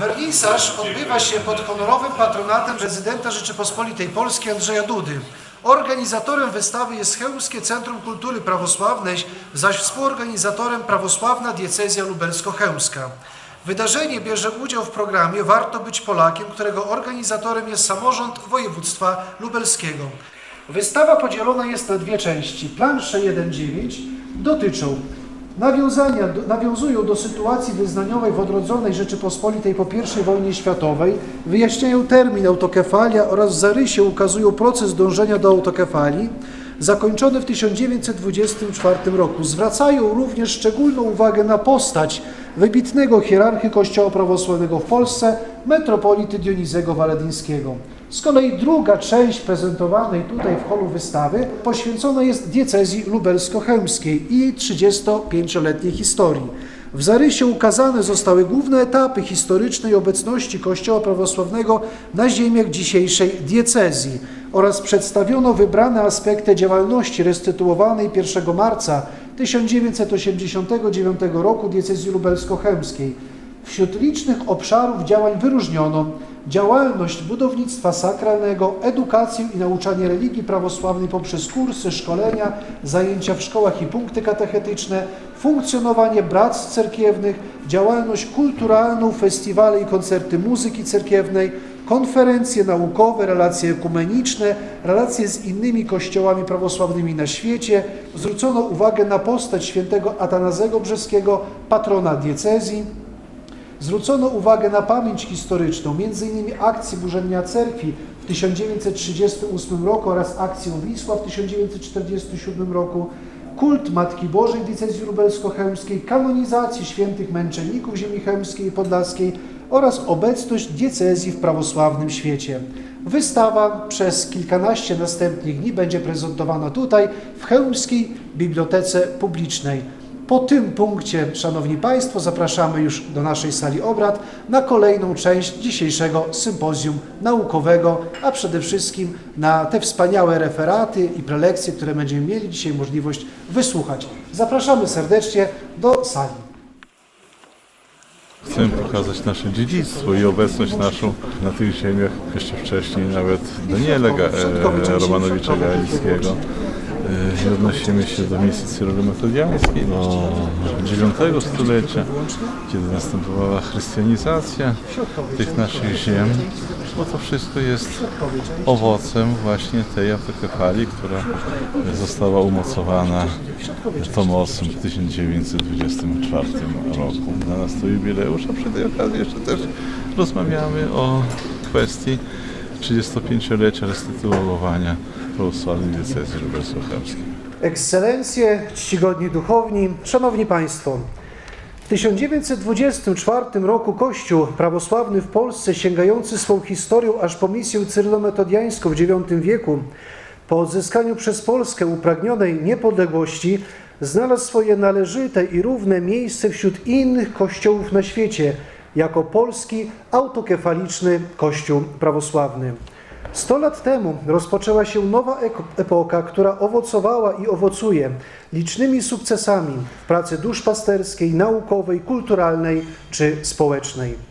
Wernisaż odbywa się pod honorowym patronatem prezydenta Rzeczypospolitej Polskiej Andrzeja Dudy. Organizatorem wystawy jest Chełmskie Centrum Kultury Prawosławnej, zaś współorganizatorem Prawosławna Diecezja Lubelsko-Chełmska. Wydarzenie bierze udział w programie Warto być Polakiem, którego organizatorem jest samorząd województwa lubelskiego. Wystawa podzielona jest na dwie części. Plansze 1.9 dotyczą nawiązania, nawiązują do sytuacji wyznaniowej w odrodzonej Rzeczypospolitej po I wojnie światowej, wyjaśniają termin autokefalia oraz w zarysie ukazują proces dążenia do autokefalii, zakończony w 1924 roku. Zwracają również szczególną uwagę na postać wybitnego hierarchy Kościoła Prawosławnego w Polsce, metropolity Dionizego Waledyńskiego. Z kolei druga część prezentowanej tutaj w holu wystawy poświęcona jest diecezji lubelsko-chełmskiej i jej 35-letniej historii. W zarysie ukazane zostały główne etapy historycznej obecności Kościoła Prawosławnego na ziemiach dzisiejszej diecezji oraz przedstawiono wybrane aspekty działalności restytuowanej 1 marca 1989 roku diecezji lubelsko-chełmskiej. Wśród licznych obszarów działań wyróżniono działalność budownictwa sakralnego, edukację i nauczanie religii prawosławnej poprzez kursy, szkolenia, zajęcia w szkołach i punkty katechetyczne, funkcjonowanie bractw cerkiewnych, działalność kulturalną, festiwale i koncerty muzyki cerkiewnej, konferencje naukowe, relacje ekumeniczne, relacje z innymi kościołami prawosławnymi na świecie. Zwrócono uwagę na postać świętego Atanazego Brzeskiego, patrona diecezji, Zwrócono uwagę na pamięć historyczną, m.in. akcji burzenia cerkwi w 1938 roku oraz akcję Wisła w 1947 roku, kult Matki Bożej diecezji lubelsko-chełmskiej, kanonizację świętych męczenników ziemi chełmskiej i podlaskiej oraz obecność diecezji w prawosławnym świecie. Wystawa przez kilkanaście następnych dni będzie prezentowana tutaj w Chełmskiej Bibliotece Publicznej. Po tym punkcie, Szanowni Państwo, zapraszamy już do naszej sali obrad na kolejną część dzisiejszego sympozjum naukowego, a przede wszystkim na te wspaniałe referaty i prelekcje, które będziemy mieli dzisiaj możliwość wysłuchać. Zapraszamy serdecznie do sali. Chcemy pokazać nasze dziedzictwo i obecność naszą na tych ziemiach jeszcze wcześniej nawet Daniela Ga- e, Romanowicza Galickiego. I Odnosimy się do misji cyrylo-metodiańskiej do IX stulecia, kiedy następowała chrystianizacja tych naszych ziem, bo to wszystko jest owocem właśnie tej autokefalii, która została umocowana Tomosem w 1924 roku. Dla nas to jubileusz, a przy tej okazji jeszcze też rozmawiamy o kwestii 35-lecia restytuowania prawosławnej diecezji lubelsko-chełmskiej. Ekscelencje, czcigodni duchowni, Szanowni Państwo, w 1924 roku Kościół prawosławny w Polsce, sięgający swą historią aż po misję cyrylometodiańską w IX wieku, po odzyskaniu przez Polskę upragnionej niepodległości, znalazł swoje należyte i równe miejsce wśród innych kościołów na świecie, jako polski autokefaliczny Kościół prawosławny. Sto lat temu rozpoczęła się nowa epoka, która owocowała i owocuje licznymi sukcesami w pracy duszpasterskiej, naukowej, kulturalnej czy społecznej.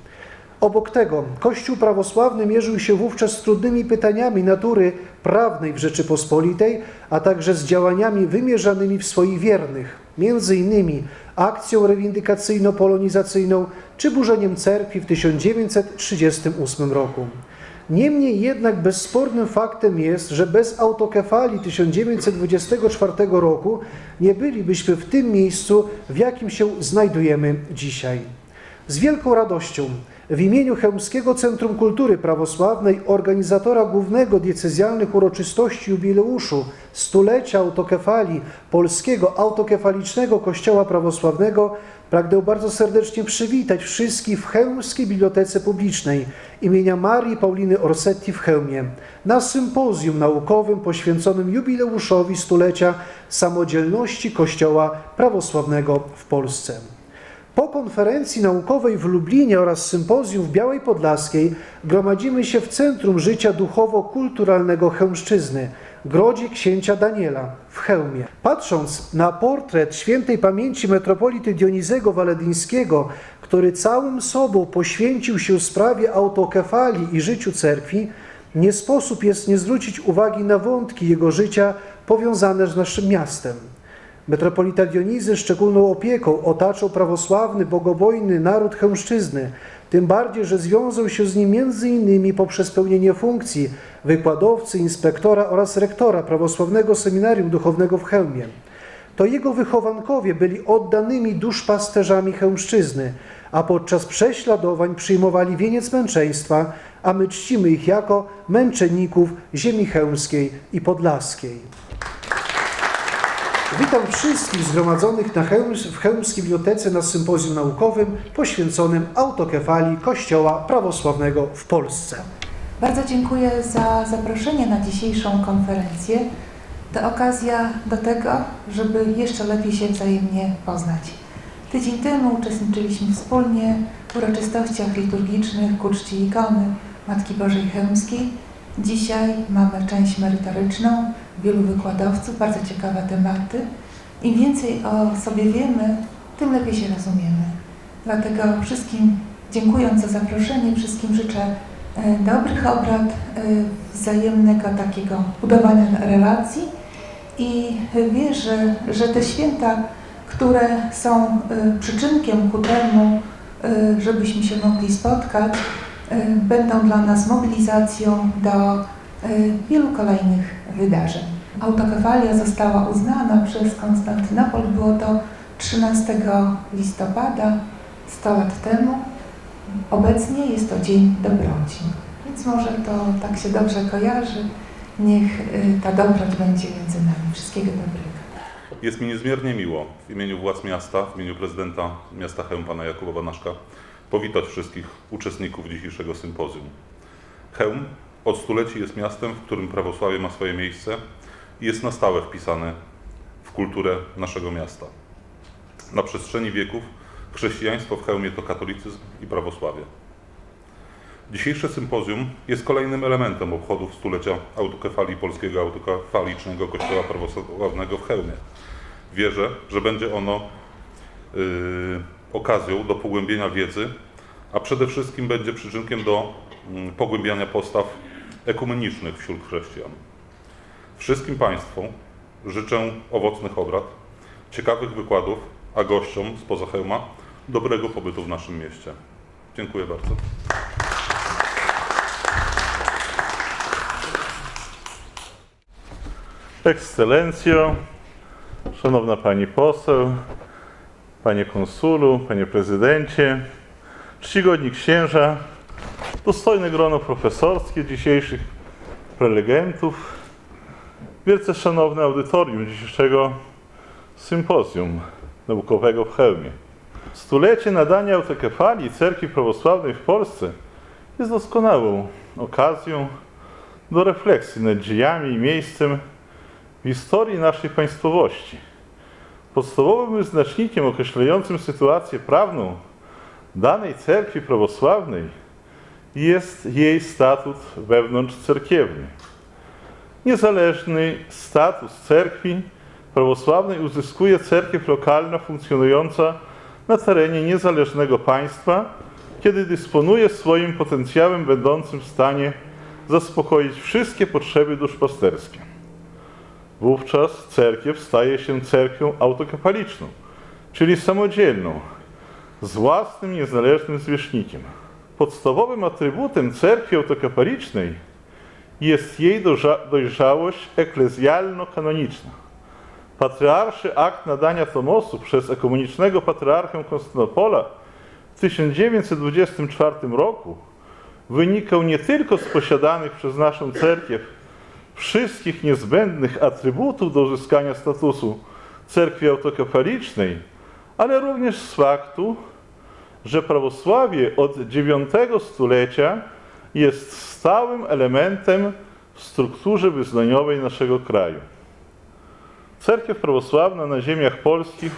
Obok tego Kościół prawosławny mierzył się wówczas z trudnymi pytaniami natury prawnej w Rzeczypospolitej, a także z działaniami wymierzanymi w swoich wiernych, między innymi akcją reivindykacyjno-polonizacyjną czy burzeniem cerkwi w 1938 roku. Niemniej jednak bezspornym faktem jest, że bez autokefalii 1924 roku nie bylibyśmy w tym miejscu, w jakim się znajdujemy dzisiaj. Z wielką radością w imieniu Chełmskiego Centrum Kultury Prawosławnej, organizatora głównego diecezjalnych uroczystości jubileuszu stulecia autokefalii Polskiego Autokefalicznego Kościoła Prawosławnego, pragnę bardzo serdecznie przywitać wszystkich w Chełmskiej Bibliotece Publicznej imienia Marii Pauliny Orsetti w Chełmie na sympozjum naukowym poświęconym jubileuszowi stulecia samodzielności Kościoła Prawosławnego w Polsce. Po konferencji naukowej w Lublinie oraz sympozjum w Białej Podlaskiej gromadzimy się w centrum życia duchowo-kulturalnego Chełmszczyzny, Grodzie Księcia Daniela w Chełmie. Patrząc na portret świętej pamięci metropolity Dionizego Waledyńskiego, który całym sobą poświęcił się sprawie autokefalii i życiu cerkwi, nie sposób jest nie zwrócić uwagi na wątki jego życia powiązane z naszym miastem. Metropolita Dionizy szczególną opieką otaczał prawosławny, bogobojny naród chełmszczyzny, tym bardziej, że związał się z nim innymi poprzez pełnienie funkcji wykładowcy, inspektora oraz rektora prawosławnego seminarium duchownego w Chełmie. To jego wychowankowie byli oddanymi duszpasterzami chełmszczyzny, a podczas prześladowań przyjmowali wieniec męczeństwa, a my czcimy ich jako męczenników ziemi chełmskiej i podlaskiej. Witam wszystkich zgromadzonych na Chełms, w Chełmskiej Bibliotece na sympozjum naukowym poświęconym autokefalii Kościoła Prawosławnego w Polsce. Bardzo dziękuję za zaproszenie na dzisiejszą konferencję. To okazja do tego, żeby jeszcze lepiej się wzajemnie poznać. Tydzień temu uczestniczyliśmy wspólnie w uroczystościach liturgicznych ku czci ikony Matki Bożej Chełmskiej. Dzisiaj mamy część merytoryczną, wielu wykładowców, bardzo ciekawe tematy. Im więcej o sobie wiemy, tym lepiej się rozumiemy. Dlatego wszystkim dziękując za zaproszenie, wszystkim życzę e, dobrych obrad, e, wzajemnego takiego budowania relacji i wierzę, że te święta, które są e, przyczynkiem ku temu, żebyśmy się mogli spotkać, będą dla nas mobilizacją do wielu kolejnych wydarzeń. Autokefalia została uznana przez Konstantynopol, było to 13 listopada 100 lat temu. Obecnie jest to Dzień Dobroci, więc może to tak się dobrze kojarzy. Niech y, ta dobroć będzie między nami. Wszystkiego dobrego. Jest mi niezmiernie miło w imieniu władz miasta, w imieniu prezydenta miasta Chełm, pana Jakuba Banaszka, powitać wszystkich uczestników dzisiejszego sympozjum. Chełm od stuleci jest miastem, w którym prawosławie ma swoje miejsce i jest na stałe wpisane w kulturę naszego miasta. Na przestrzeni wieków chrześcijaństwo w Chełmie to katolicyzm i prawosławie. Dzisiejsze sympozjum jest kolejnym elementem obchodów stulecia autokefalii Polskiego Autokefalicznego Kościoła Prawosławnego w Chełmie. Wierzę, że będzie ono yy, okazją do pogłębienia wiedzy, a przede wszystkim będzie przyczynkiem do mm, pogłębiania postaw ekumenicznych wśród chrześcijan. Wszystkim Państwu życzę owocnych obrad, ciekawych wykładów, a gościom spoza Chełma dobrego pobytu w naszym mieście. Dziękuję bardzo. Ekscelencjo, Szanowna Pani Poseł, Panie Konsulu, Panie Prezydencie, czcigodni księża, dostojne grono profesorskie dzisiejszych prelegentów, wielce szanowne audytorium dzisiejszego sympozjum naukowego w Chełmie. Stulecie nadania autokefalii Cerkwi Prawosławnej w Polsce jest doskonałą okazją do refleksji nad dziejami i miejscem w historii naszej państwowości. Podstawowym wyznacznikiem określającym sytuację prawną danej cerkwi prawosławnej jest jej statut wewnątrzcerkiewny. Niezależny status cerkwi prawosławnej uzyskuje cerkiew lokalna funkcjonująca na terenie niezależnego państwa, kiedy dysponuje swoim potencjałem będącym w stanie zaspokoić wszystkie potrzeby duszpasterskie. Wówczas cerkiew staje się cerkwią autokefaliczną, czyli samodzielną, z własnym niezależnym zwierzchnikiem. Podstawowym atrybutem cerkwi autokefalicznej jest jej dojrzałość eklezjalno-kanoniczna. Patriarszy akt nadania Tomosu przez ekumenicznego patriarchę Konstantynopola w 1924 roku wynikał nie tylko z posiadanych przez naszą cerkiew wszystkich niezbędnych atrybutów do uzyskania statusu cerkwi autokefalicznej, ale również z faktu, że prawosławie od IX stulecia jest stałym elementem w strukturze wyznaniowej naszego kraju. Cerkiew prawosławna na ziemiach polskich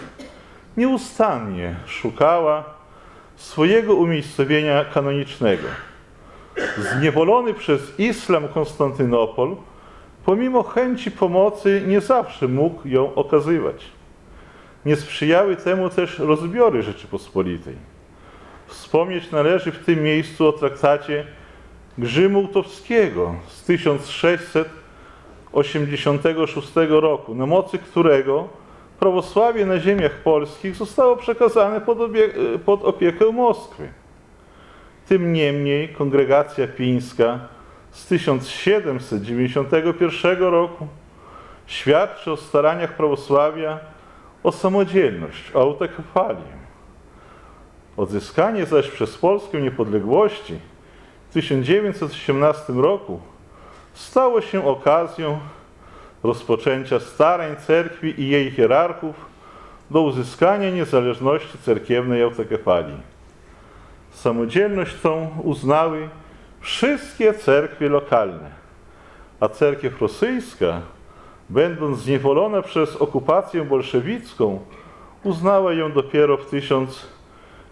nieustannie szukała swojego umiejscowienia kanonicznego. Zniewolony przez islam Konstantynopol pomimo chęci pomocy nie zawsze mógł ją okazywać. Nie sprzyjały temu też rozbiory Rzeczypospolitej. Wspomnieć należy w tym miejscu o traktacie Grzymułtowskiego z 1686 roku, na mocy którego prawosławie na ziemiach polskich zostało przekazane pod, pod opiekę Moskwy. Tym niemniej kongregacja pińska z 1791 roku świadczy o staraniach prawosławia o samodzielność, o autokefalię. Odzyskanie zaś przez Polskę niepodległości w 1918 roku stało się okazją rozpoczęcia starań cerkwi i jej hierarchów do uzyskania niezależności cerkiewnej autokefalii. Samodzielność tą uznały wszystkie cerkwie lokalne, a cerkiew rosyjska, będąc zniewolona przez okupację bolszewicką, uznała ją dopiero w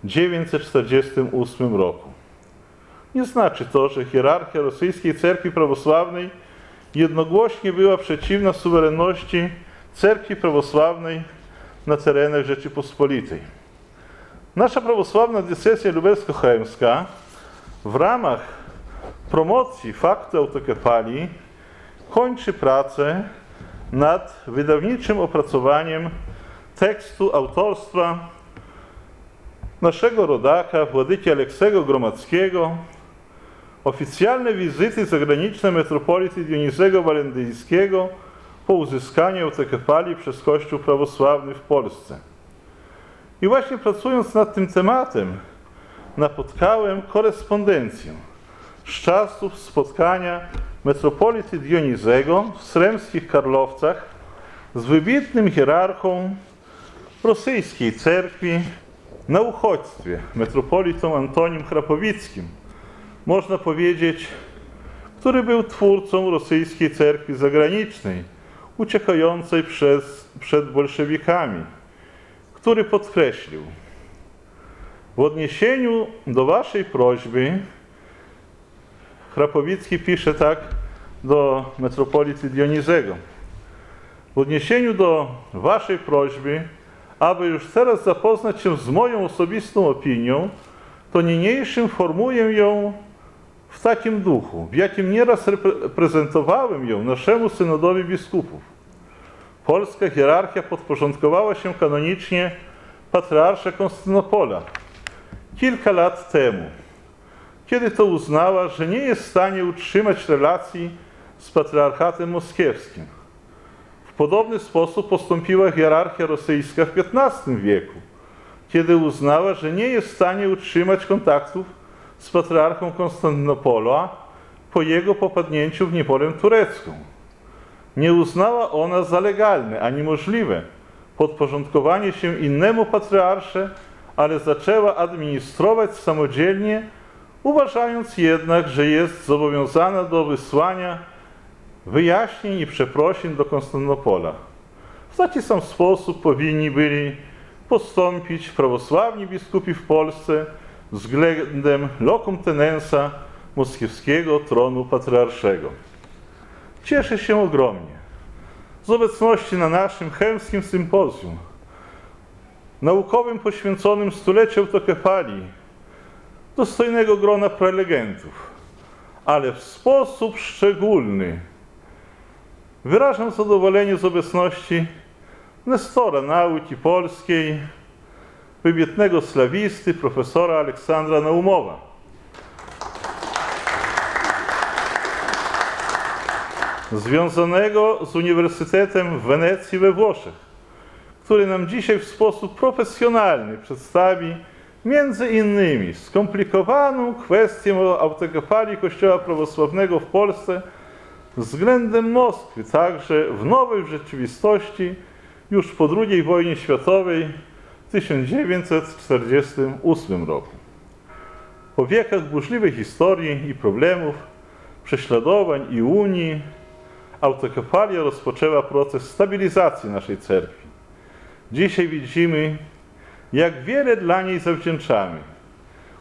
1948 roku. Nie znaczy to, że hierarchia rosyjskiej cerkwi prawosławnej jednogłośnie była przeciwna suwerenności cerkwi prawosławnej na terenach Rzeczypospolitej. Nasza prawosławna diecezja lubelsko-chełmska w ramach promocji faktu autokefalii kończy pracę nad wydawniczym opracowaniem tekstu autorstwa naszego rodaka, władyki Aleksego Gromackiego, oficjalne wizyty zagraniczne metropolity Dionizego Walendyjskiego po uzyskaniu autokefalii przez Kościół prawosławny w Polsce. I właśnie pracując nad tym tematem, napotkałem korespondencję z czasów spotkania metropolity Dionizego w Sremskich Karlowcach z wybitnym hierarchą rosyjskiej cerkwi na uchodźstwie, metropolitą Antonim Chrapowickim, można powiedzieć, który był twórcą rosyjskiej cerkwi zagranicznej, uciekającej przez, przed bolszewikami, który podkreślił, w odniesieniu do Waszej prośby, Chrapowicki pisze tak do metropolity Dionizego. W odniesieniu do Waszej prośby, aby już teraz zapoznać się z moją osobistą opinią, to niniejszym formuję ją w takim duchu, w jakim nieraz reprezentowałem ją naszemu synodowi biskupów. Polska hierarchia podporządkowała się kanonicznie patriarsze Konstantynopola kilka lat temu, kiedy to uznała, że nie jest w stanie utrzymać relacji z patriarchatem moskiewskim. Podobny sposób postąpiła hierarchia rosyjska w XV wieku, kiedy uznała, że nie jest w stanie utrzymać kontaktów z patriarchą Konstantynopola po jego popadnięciu w niewolę turecką. Nie uznała ona za legalne ani możliwe podporządkowanie się innemu patriarsze, ale zaczęła administrować samodzielnie, uważając jednak, że jest zobowiązana do wysłania wyjaśnień i przeprosin do Konstantynopola. W taki sam sposób powinni byli postąpić prawosławni biskupi w Polsce względem locum tenensa moskiewskiego tronu patriarszego. Cieszę się ogromnie z obecności na naszym chełmskim sympozjum naukowym poświęconym stuleciu autokefalii dostojnego grona prelegentów, ale w sposób szczególny wyrażam zadowolenie z obecności nestora nauki polskiej, wybitnego slawisty, profesora Aleksandra Naumowa. Związanego z Uniwersytetem w Wenecji we Włoszech, który nam dzisiaj w sposób profesjonalny przedstawi między innymi skomplikowaną kwestię autokefalii Kościoła Prawosławnego w Polsce względem Moskwy, także w nowej rzeczywistości już po II wojnie światowej w 1948 roku. Po wiekach burzliwej historii i problemów, prześladowań i unii, autokefalia rozpoczęła proces stabilizacji naszej cerkwi. Dzisiaj widzimy, jak wiele dla niej zawdzięczamy,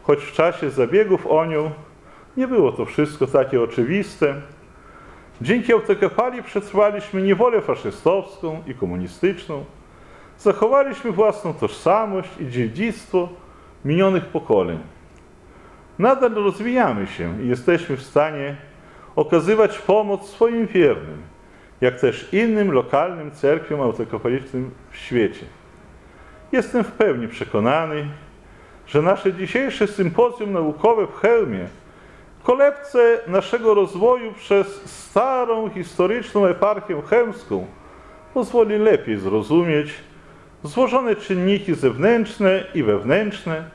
choć w czasie zabiegów o nią nie było to wszystko takie oczywiste. Dzięki autokefalii przetrwaliśmy niewolę faszystowską i komunistyczną, zachowaliśmy własną tożsamość i dziedzictwo minionych pokoleń. Nadal rozwijamy się i jesteśmy w stanie okazywać pomoc swoim wiernym, jak też innym lokalnym cerkwiom autokefalicznym w świecie. Jestem w pełni przekonany, że nasze dzisiejsze sympozjum naukowe w Chełmie kolebce naszego rozwoju przez starą historyczną eparchię chełmską pozwoli lepiej zrozumieć złożone czynniki zewnętrzne i wewnętrzne,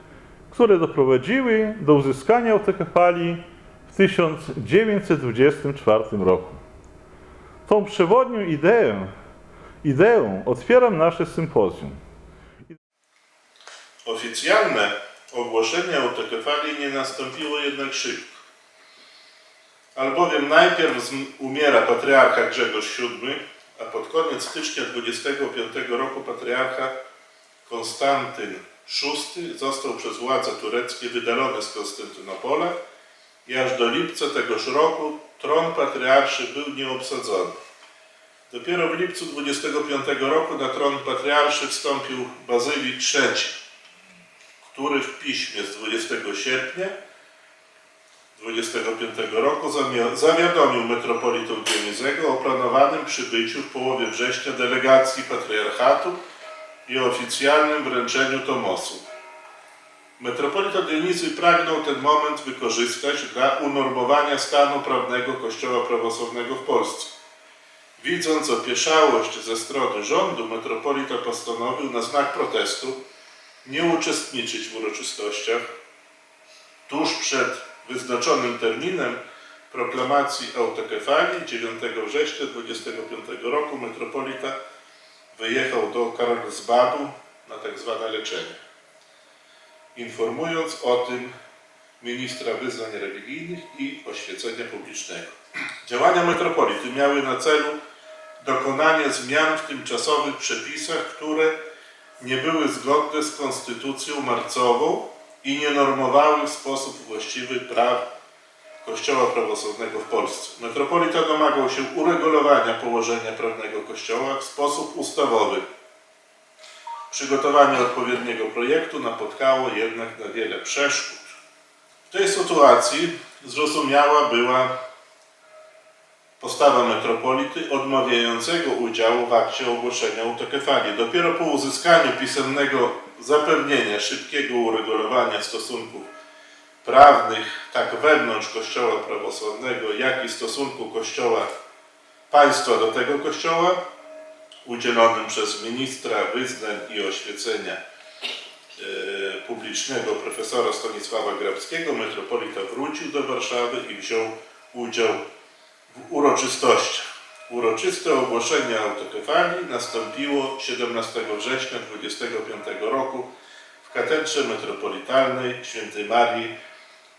które doprowadziły do uzyskania autokefalii w 1924 roku. Tą przewodnią ideę, ideą otwieram nasze sympozjum. Oficjalne ogłoszenie autokefalii nie nastąpiło jednak szybko. Albowiem najpierw umiera patriarcha Grzegorz VII, a pod koniec stycznia 25 roku patriarcha Konstantyn VI został przez władze tureckie wydalony z Konstantynopola i aż do lipca tegoż roku tron patriarszy był nieobsadzony. Dopiero w lipcu 25 roku na tron patriarszy wstąpił Bazylii III, który w piśmie z 20 sierpnia 25 roku zawiadomił metropolitę Dionizego o planowanym przybyciu w połowie września delegacji patriarchatu i oficjalnym wręczeniu Tomosu. Metropolita Dionizy pragnął ten moment wykorzystać dla unormowania stanu prawnego Kościoła prawosławnego w Polsce. Widząc opieszałość ze strony rządu, metropolita postanowił na znak protestu nie uczestniczyć w uroczystościach. Tuż przed wyznaczonym terminem proklamacji autokefalii 9 września 25 roku metropolita wyjechał do Karlsbadu na tak zwane leczenie, informując o tym ministra wyznań religijnych i oświecenia publicznego. Działania metropolity miały na celu dokonanie zmian w tymczasowych przepisach, które nie były zgodne z konstytucją marcową i nie normowały w sposób właściwy praw Kościoła prawosławnego w Polsce. Metropolita domagał się uregulowania położenia prawnego Kościoła w sposób ustawowy. Przygotowanie odpowiedniego projektu napotkało jednak na wiele przeszkód. W tej sytuacji zrozumiała była postawa metropolity odmawiającego udziału w akcie ogłoszenia autokefalii. Dopiero po uzyskaniu pisemnego zapewnienia szybkiego uregulowania stosunków prawnych tak wewnątrz Kościoła prawosławnego, jak i stosunku Kościoła państwa do tego Kościoła, udzielonym przez ministra wyznań i oświecenia e, publicznego profesora Stanisława Grabskiego, metropolita wrócił do Warszawy i wziął udział w uroczystościach. Uroczyste ogłoszenie autokefalii nastąpiło 17 września 25 roku w katedrze metropolitalnej świętej Marii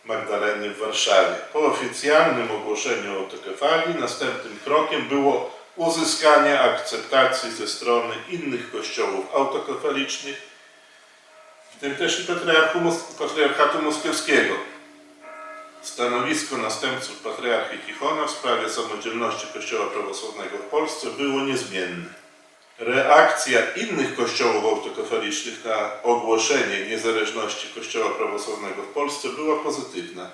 Magdaleny w Warszawie. Po oficjalnym ogłoszeniu autokefalii następnym krokiem było uzyskanie akceptacji ze strony innych kościołów autokefalicznych, w tym też i patriarchatu moskiewskiego. Stanowisko następców patriarchy Tichona w sprawie samodzielności Kościoła prawosławnego w Polsce było niezmienne. Reakcja innych kościołów autokefalicznych na ogłoszenie niezależności Kościoła prawosławnego w Polsce była pozytywna.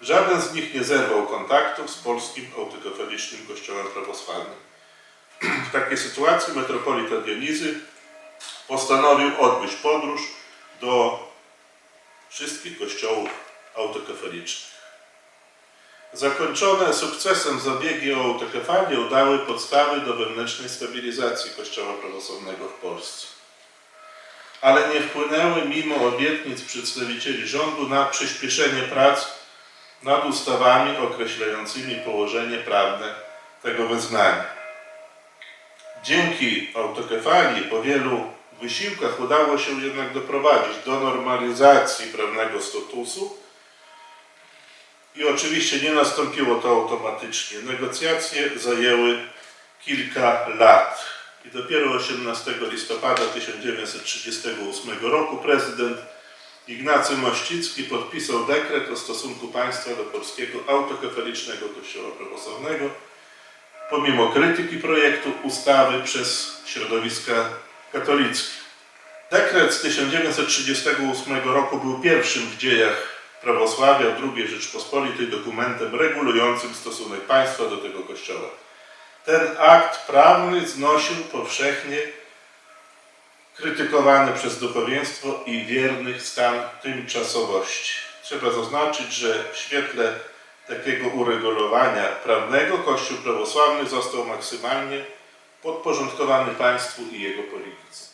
Żaden z nich nie zerwał kontaktów z polskim autokefalicznym Kościołem prawosławnym. W takiej sytuacji metropolita Dionizy postanowił odbyć podróż do wszystkich kościołów autokefalicznych. Zakończone sukcesem zabiegi o autokefalię dały podstawy do wewnętrznej stabilizacji Kościoła prawosławnego w Polsce. Ale nie wpłynęły mimo obietnic przedstawicieli rządu na przyspieszenie prac nad ustawami określającymi położenie prawne tego wyznania. Dzięki autokefalii po wielu wysiłkach udało się jednak doprowadzić do normalizacji prawnego statusu i oczywiście nie nastąpiło to automatycznie. Negocjacje zajęły kilka lat. I dopiero 18 listopada 1938 roku prezydent Ignacy Mościcki podpisał dekret o stosunku państwa do polskiego autokefalicznego kościoła prawosławnego, pomimo krytyki projektu ustawy przez środowiska katolickie. Dekret z 1938 roku był pierwszym w dziejach prawosławia II Rzeczpospolitej dokumentem regulującym stosunek państwa do tego kościoła. Ten akt prawny znosił powszechnie krytykowany przez duchowieństwo i wiernych stan tymczasowości. Trzeba zaznaczyć, że w świetle takiego uregulowania prawnego Kościół prawosławny został maksymalnie podporządkowany państwu i jego polityce.